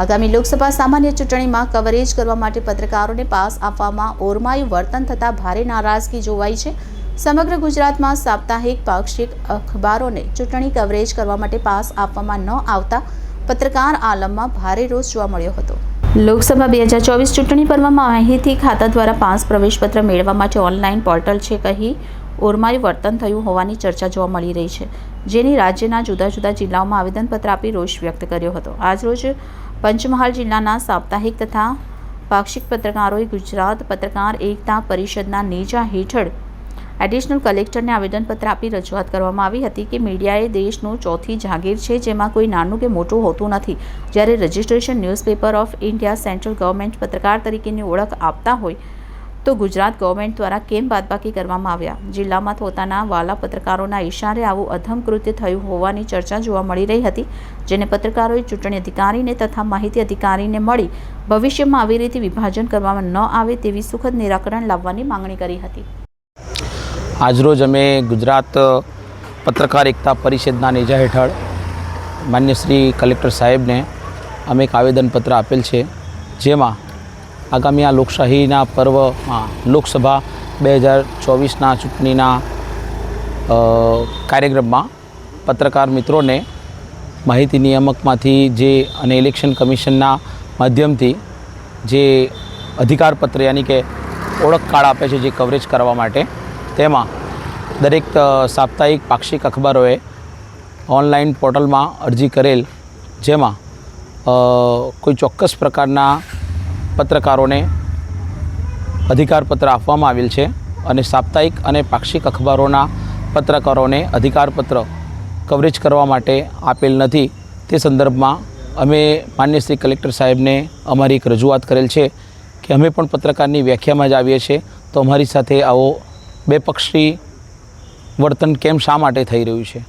આગામી લોકસભા સામાન્ય ચૂંટણીમાં કવરેજ કરવા માટે પત્રકારોને પાસ આપવામાં ઓરમાયું વર્તન થતાં ભારે નારાજગી જોવાઈ છે. સમગ્ર ગુજરાતમાં સાપ્તાહિક પાક્ષિક અખબારોને ચૂંટણી કવરેજ કરવા માટે પાસ આપવામાં ન આવતા પત્રકાર આલમમાં ભારે રોષ જોવા મળ્યો હતો. લોકસભા બે હજાર ચોવીસ ચૂંટણી પર્વમાં માહિતી ખાતા દ્વારા પાસ પ્રવેશપત્ર મેળવવા માટે ઓનલાઈન પોર્ટલ છે કહી ઓરમાયું વર્તન થયું હોવાની ચર્ચા જોવા મળી રહી છે, જેની રાજ્યના જુદા જુદા જિલ્લાઓમાં આવેદનપત્ર આપી રોષ વ્યક્ત કર્યો હતો. આજરોજ પંચમહાલ જિલ્લાના સાપ્તાહિક તથા પાક્ષિક પત્રકારોએ ગુજરાત પત્રકાર એકતા પરિષદના નેજા હેઠળ એડિશનલ કલેક્ટરને આવેદનપત્ર આપી રજૂઆત કરવામાં આવી હતી કે મીડિયાએ દેશનું ચોથી જાગીર છે, જેમાં કોઈ નાનું કે મોટું હોતું નથી. જ્યારે registration newspaper of India central government પત્રકાર તરીકેની ઓળખ આપતા હોય તો ગુજરાત ગવર્મેન્ટ દ્વારા કેમ બાદબાકી કરવામાં આવ્યા? જિલ્લામાં પોતાના વાલા પત્રકારોના ઇશારે આવું અધમ કૃત્ય થયું હોવાની ચર્ચા જોવા મળી રહી હતી, જેને પત્રકારોએ ચૂંટણી અધિકારીને તથા માહિતી અધિકારીને મળી ભવિષ્યમાં આવી રીતે વિભાજન કરવામાં ન આવે તેવી સુખદ નિરાકરણ લાવવાની માંગણી કરી હતી. આજરોજ અમે ગુજરાત પત્રકાર એકતા પરિષદના નેજા હેઠળ માન્ય શ્રી કલેક્ટર સાહેબને અમે એક આવેદનપત્ર આપેલ છે, જેમાં આગામી આ લોકશાહીના પર્વમાં લોકસભા બે હજાર ચોવીસના ચૂંટણીના કાર્યક્રમમાં પત્રકાર મિત્રોને માહિતી નિયામકમાંથી જે અને ઇલેક્શન કમિશનના માધ્યમથી જે અધિકારપત્ર યાની કે ઓળખ કાર્ડ આપે છે જે કવરેજ કરવા માટે તેમાં દરેક સાપ્તાહિક પાક્ષિક અખબારોએ ઓનલાઈન પોર્ટલમાં અરજી કરેલ જેમાં કોઈ ચોક્કસ પ્રકારના પત્રકારોને અધિકારપત્ર આપવામાં આવેલ છે અને સાપ્તાહિક અને પાક્ષિક અખબારોના પત્રકારોને અધિકારપત્ર કવરેજ કરવા માટે આપેલ નથી. તે સંદર્ભમાં અમે માન્ય શ્રી કલેક્ટર સાહેબને અમારી એક રજૂઆત કરેલ છે કે અમે પણ પત્રકારની વ્યાખ્યામાં જ આવીએ છીએ. તો અમારી સાથે આવો બેપક્ષી વર્તન કેમ શા માટે થઈ રહ્યું છે?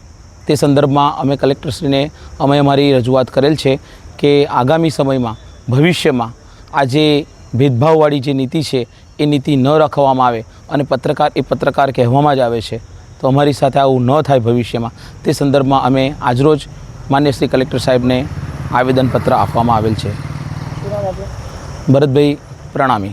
તે સંદર્ભમાં અમે કલેક્ટરશ્રીને અમે અમારી રજૂઆત કરેલ છે કે આગામી સમયમાં, ભવિષ્યમાં આ જે ભેદભાવવાળી જે નીતિ છે, એ નીતિ ન રાખવામાં આવે અને પત્રકાર, એ પત્રકાર કહેવામાં જ આવે છે. તો અમારી સાથે આવું ન થાય ભવિષ્યમાં. તે સંદર્ભમાં અમે આજરોજ માન્ય શ્રી કલેક્ટર સાહેબને આવેદનપત્ર આપવામાં આવેલ છે. ભરતભાઈ પ્રણામી.